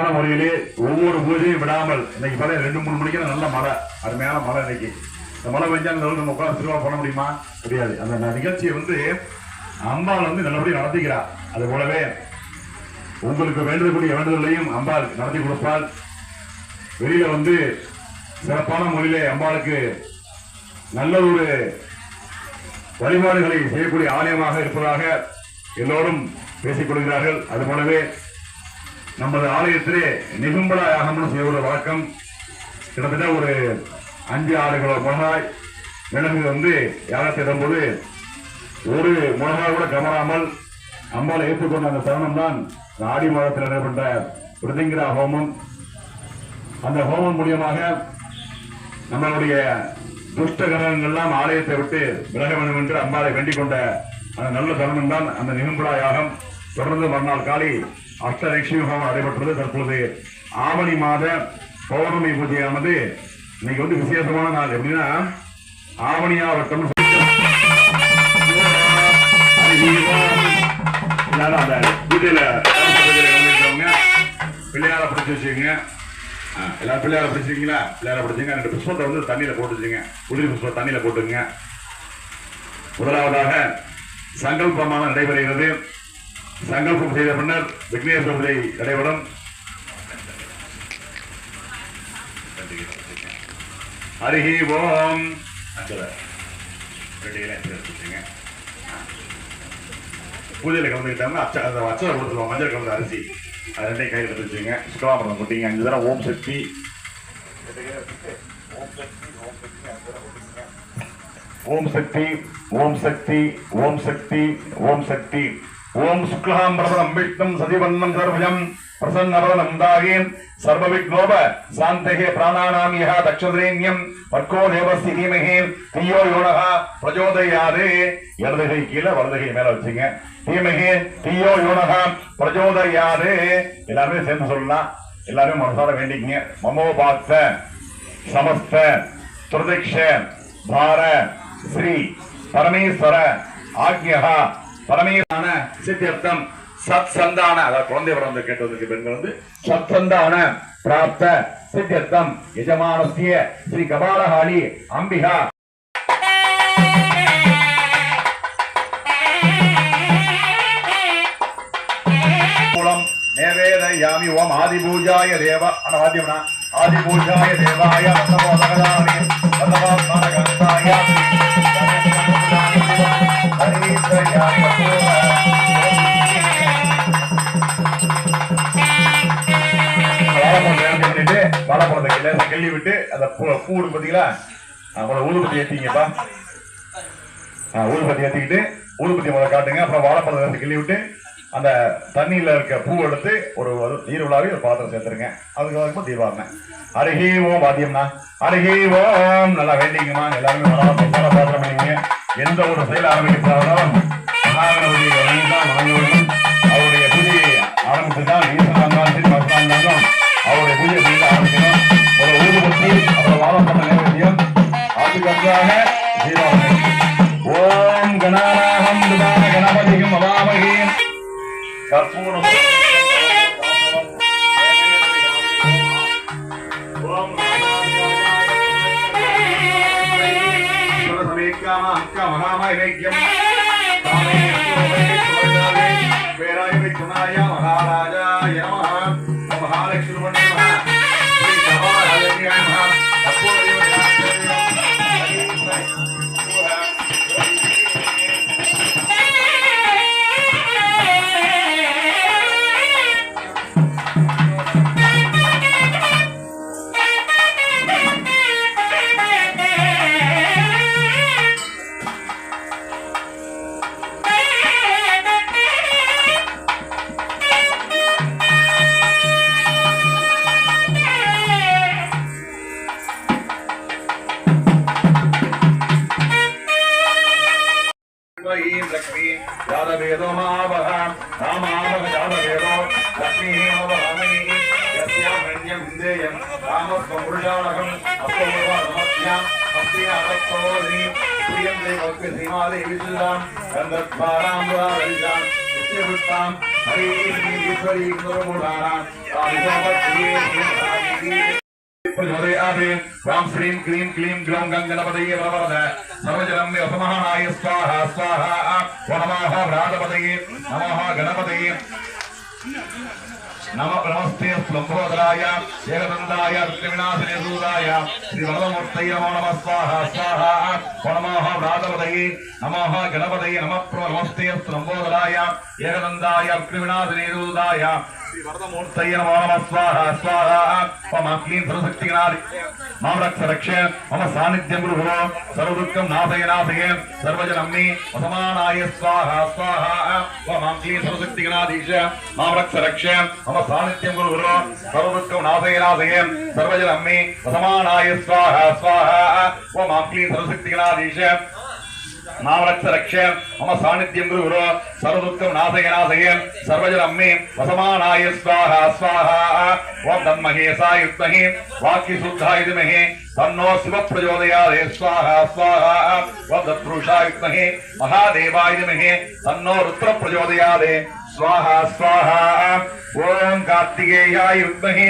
முறையிலே ஒவ்வொரு பூஜையும் விடாமல் இன்னைக்கு பாரு ரெண்டு மூணு மணிக்கு நல்ல மழை. அருமையான மழை இன்னைக்கு. இந்த மழை பெஞ்சா இந்த நம்ம உட்காந்து திருவிழா பண்ண முடியுமா? முடியாது அந்த ந- நிகழ்ச்சியை வந்து அம்பாள் வந்து நல்லபடியாக நடத்திக்கிறார் அது போலவே உங்களுக்கு வேண்டக்கூடிய வேண்டுதலையும் அம்பாள் நடத்தி கொடுப்பாள். வெளியில வந்து சிறப்பான முறையிலே அம்பாளுக்கு நல்ல ஒரு வழிபாடுகளை செய்யக்கூடிய ஆலயமாக இருப்பதாக எல்லோரும் பேசிக் கொள்கிறார்கள். அது போலவே நமது ஆலயத்திலே நிகும்பல யாகம்னு செய்வது வழக்கம் கிட்டத்தட்ட ஒரு அஞ்சு ஆறு கிலோ மிளகாய் மிளகு வந்து யாகத்தை இடும்போது ஒரு மிளகாய் கூட கமராமல் அம்பாளை ஏற்றுக்கொண்ட அந்த தருணம் தான் ஆடி மாதத்தில் நடைபெற்ற பிருதிங்கிரா ஹோமம். அந்த ஹோமம் மூலியமாக நம்மளுடைய துஷ்ட கிரகங்கள்லாம் ஆலயத்தை விட்டு விலக வேண்டும் என்று அம்பாளை வேண்டிக் கொண்ட அந்த நல்ல தருணம் தான் அந்த நிகம்புலா யாகம் தொடர்ந்து மறுநாள் காலை அஷ்டலட்சுமி ஹோமம் நடைபெற்றது தற்பொழுது ஆவணி மாத பௌர்ணமி பூஜையானது இன்னைக்கு வந்து விசேஷமான நாள். எப்படின்னா ஆவணியாவட்டம் எல்லாரும் அந்த பூஜையில பூஜையில கலந்துக்கிட்டவங்க பிள்ளையார பிடிச்சி வச்சுக்கோங்க. ஆ, எல்லாரும் பிள்ளையார பிடிச்சிருக்கீங்களா? பிள்ளையார பிடிச்சிங்க ரெண்டு புஷ்பத்தை வந்து தண்ணியில போட்டு வச்சுங்க உதிரி புஷ்பம் தண்ணியில போட்டுங்க முதலாவதாக சங்கல்பமான நடைபெறுகிறது. சங்கல்பம் செய்த பின்னர் விக்னேஸ்வர பூஜை நடைபெறும் ஹரிஹி ஓம் பூஜையில் கலந்துக்கிட்டாங்க. அச்ச அந்த அச்சதை கொடுத்துருவோம். மஞ்சள் கலந்த அரிசி. அது ரெண்டையும் கையில் எடுத்து வச்சுங்க சுக்கலாபுரம் கொட்டிங்க. அஞ்சு தடவை ஓம் சக்தி. ஓம் சக்தி ஓம் சக்தி ஓம் சக்தி ஓம் சக்தி. ஓம் சுக்லாம் பிரபலம் விஷ்ணம் சதிவன்னம் சர்வஜம் பிரசன்னவதனம் தாகேன் சர்வ விக்னோப சாந்தகே பிராணானாம் யஹ தக்ஷதிரேண்யம் பர்க்கோ தேவஸ்தி தீமகே தீயோ யோனகா பிரஜோதயாது இடது கை கீழே வலது கை மேல வச்சுங்க தீமகே தீயோ யோனகா பிரஜோதயாது எல்லாருமே சேர்ந்து சொல்லலாம் எல்லாரும் மனசார வேண்டிக்கங்க மமோ பாக்த சமஸ்த துர்தக்ஷ பார ஸ்ரீ பரமேஸ்வர ஆக்ஞா பரமேஸ்வரான சித்தியர்த்தம் சத் சந்தான அதாவது குழந்தை பிறந்த கேட்டதுக்கு பெண்கள் வந்து சத் சந்தான பிராப்த சித்தியர்த்தம் எஜமானஸ்ய ஸ்ரீ கபாலஹாளி அம்பிகா. நேவேதயாமி ஓம் ஆதிபூஜாய தேவ ஆதிபூஜாய தேவாய நமோ கிள்ளி விட்டு அந்த பூ பூ இருக்கு பார்த்தீங்களா அப்புறம் ஊதுபத்தி ஏற்றிங்கப்பா ஆ, ஊதுபத்தி ஏற்றிக்கிட்டு ஊதுபத்தி முதல்ல காட்டுங்க. அப்புறம் வாழைப்பழத்தை லேசா கிள்ளி விட்டு அந்த தண்ணியில் இருக்க பூ எடுத்து ஒரு ஒரு நீர் விழாவி ஒரு பாத்திரம் சேர்த்துருங்க. அதுக்கு அதுக்கு தீபாவளி. அருகே ஓம் பாத்தியம்னா. அருகே ஓம் நல்லா வேண்டிங்கம்மா. எல்லாருமே பாத்திரம் பண்ணிங்க எந்த ஒரு செயல் ஆரம்பிக்கிறாலும் மகாகணபதி வணங்க வேண்டும் அதுக்கடுத்ததாக தீபாவளி ஓம் கணானாகம் துதான கணபதியும் கற்பூரம். ஓம் ீம் லக்ஷ்மி ஜாதவேதோ மாவக ராமாவக ஜாதவேதோ லக்ஷ்மீமவஹமை யஸ்யாமண்யம் விந்தேயம் ராமஸ்வம் புருஷாணகம் அஸ்வமுருவா நமஸ்யாம் அஸ்திய அரத்தோதி பிரியம் தேவக்கு ஸ்ரீமாதே விசுதாம் கந்தத்வாராம் ప్రచోదయామి వాం శ్రీం క్లీం క్లీం గ్లౌం గంగనపదయే వరవరద సర్వజనమ్య ఉపమహాయ స్వాహ స్వాహ వనమాహ వ్రాతపదయే నమః గణపదయే నమ నమస్తే స్వంభోదరాయ జగదందాయ రుద్రవినాశిని శ్రీ వరదమూర్తయ నమో నమ స్వాహ స్వాహ పరమోహ వ్రాతపదయే నమోహ గణపదయే నమ నమస్తే స్వంభోదరాయ జగదందాయ రుద్రవినాశిని गणपतये नमः प्रो नमस्ते स्लम्भोदराय एकदन्ताय त्रिविनाशिने सूदाय श्रीवरदमूर्तये नमो नमः स्वाहा स्वाहा मम क्लीं सर्वशक्तिगणादि मां रक्ष रक्ष मम सान्निध्यं गुरुः सर्वदुःखं नाशय नाशय सर्वजनं मे वसमानाय स्वाहा स्वाहा मम क्लीं सर्वशक्तिगणाधीश मां रक्ष रक्ष मम सान्निध्यं गुरुः सर्वदुःखं नाशय नाशय सर्वजनं मे वसमानाय स्वाहा स्वाहा मम क्लीं सर्वशक्तिगणाधीश మామరక్ష రక్ష మమ సాన్నిధ్యం గురు సర్వదుఃఖం నాశయ నాశయ సర్వజలమ్మే వసమానాయ స్వాహ స్వాహ. ఓం తన్మహే సాయుత్మహే వాక్య శుద్ధాయ ధీమహే తన్నో శివ ప్రచోదయాదే స్వాహ స్వాహ. ఓం తత్పురుషాయుత్మహే మహాదేవాయ ధీమహే తన్నో రుద్ర ప్రచోదయాదే స్వాహ స్వాహ. ఓం కార్తికేయాయ విద్మహే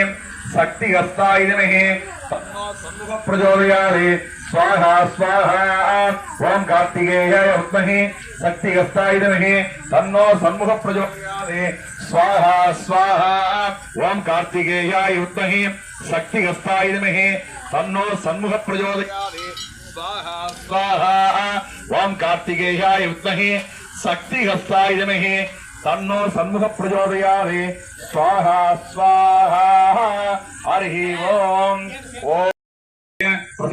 स्वाहा स्वाहा, ओम कार्तिकेयाय विद्महे शक्तिहस्ताय विद्महे तन्नो सन्मुख प्रचोदयात् स्वाहा स्वाहा, ओम कार्तिकेयाय विद्महे शक्तिहस्ताय विद्महे तन्नो सन्मुख प्रचोदयात् स्वाहा स्वाहा, ओम कार्तिकेयाय विद्महे शक्तिहस्ताय विद्महे तन्नो सन्मुख प्रचोदयात् स्वाहा स्वाहा, हरिः ओम।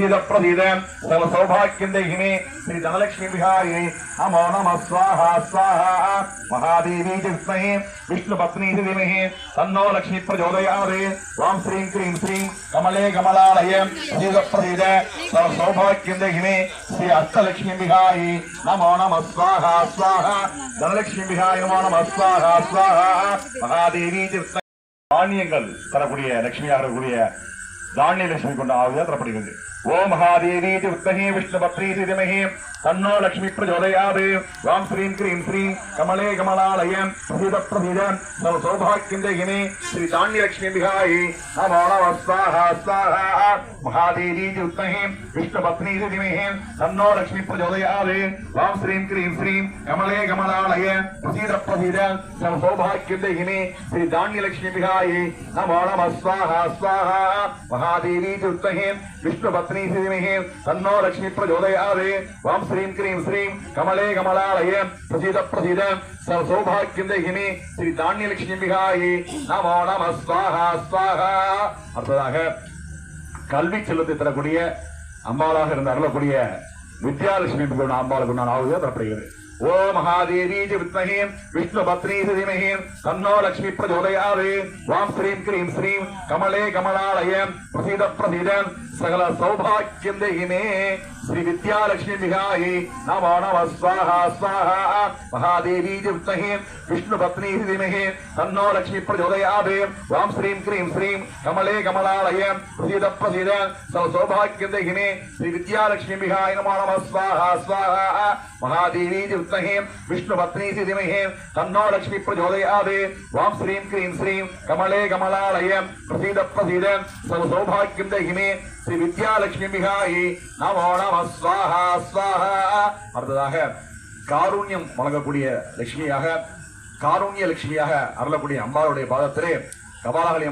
പ്രസീത പ്രസീത സർവ സൗഭാഗ്യം ദേഹിമേ ശ്രീ ധനലക്ഷ്മി വിഹാരിണി നമോ നമ സ്വാഹ സ്വാഹ മഹാദേവി ജിസ്മഹേ വിഷ്ണു പത്നി ധീമഹേ തന്നോ ലക്ഷ്മി പ്രചോദയാതെ വാം ശ്രീം ക്രീം ശ്രീം കമലേ കമലാലയ പ്രസീത പ്രസീത സർവ സൗഭാഗ്യം ദേഹിമേ ശ്രീ അഷ്ടലക്ഷ്മി വിഹാരി നമോ നമ സ്വാഹ സ്വാഹ ധനലക്ഷ്മി വിഹാരി നമോ നമ സ്വാഹ സ്വാഹ மகாதேவி மானியங்கள் தரக்கூடிய லட்சுமியாக இருக்கக்கூடிய தானிய லட்சுமி கொண்ட ஆவியா தரப்படுகிறது ஓ மகாதேவி வித்மஹே விஷ்ணுபத்ரி திமஹே தன்னோ லட்சுமி பிரச்சோதயாது வாம் ஸ்ரீம் கிரீம் ஸ்ரீம் கமலே கமலாலய பிரசீத பிரசீத நவ சௌபாக்கியம் தேகினே ஸ்ரீ தானிய லட்சுமி பிகாயி நமோ நம ஸ்வாஹா ஸ்வாஹா மகாதேவி வித்மஹே விஷ்ணுபத்ரி திமஹே தன்னோ லட்சுமி பிரச்சோதயாது வாம் ஸ்ரீம் கிரீம் ஸ்ரீம் கமலே கமலாலய பிரசீத பிரசீத நவ சௌபாக்கியம் தேகினே ஸ்ரீ தானிய லட்சுமி பிகாயி நமோ நம ஸ்வாஹா ஸ்வாஹா மகாதேவி வித்மஹே விஷ்ணுபத்னி धीमहि तन्नो लक्ष्मी प्रचोदयात् वां श्रीं क्रीं श्रीं कमले कमलालय प्रसीद प्रसीद सर्व सौभाग्यं देहि मे श्री தானிய லட்சுமி பிகாயி நமோ நம ஸ்வாஹா ஸ்வாஹா அடுத்ததாக கல்வி செல்வத்தை தரக்கூடிய அம்பாளாக இருந்து அருளக்கூடிய வித்யாலட்சுமி அம்பாளுக்கு நான் ஆகுதா தரப்படுகிறது ఓ మహాదేవీజ విద్మహే విష్ణుభద్రీధీమహే తన్నో లక్ష్మి ప్రచోదయాదే వాం శ్రీం క్రీం శ్రీం కమలే కమలాలయ ప్రసీద ప్రసీద సకల సౌభాగ్యం దేహిమే. శ్రీ విద్యాలక్ష్మి విహాయి నమో నమ స్వాహ స్వాహ. మహాదేవీజ విద్మహే విష్ణుభద్రీధీమహే తన్నో లక్ష్మి ప్రచోదయాదే వాం శ్రీం క్రీం శ్రీం కమలే కమలాలయ ప్రసీద ప్రసీద సకల సౌభాగ్యం దేహిమే. శ్రీ విద్యాలక్ష్మి విహాయ నమో నమ స్వాహ స్వాహ. మహాదేవీజ வித்மகே விஷ்ணு பத்னீசி திமகே தன்னோ லட்சுமி பிரஜோதயாது வாம் ஸ்ரீம் கிரீம் ஸ்ரீம் கமலே கமலாலய பிரசீத பிரசீத சவு சௌபாகியம் தகிமே ஸ்ரீ வித்யாலட்சுமி மிகாயி நமோ நம ஸ்வாஹா ஸ்வாஹா அடுத்ததாக காருண்யம் வழங்கக்கூடிய லட்சுமியாக காருண்ய லட்சுமியாக அருளக்கூடிய அம்பாளுடைய பாதத்திலே கபாலகலியம்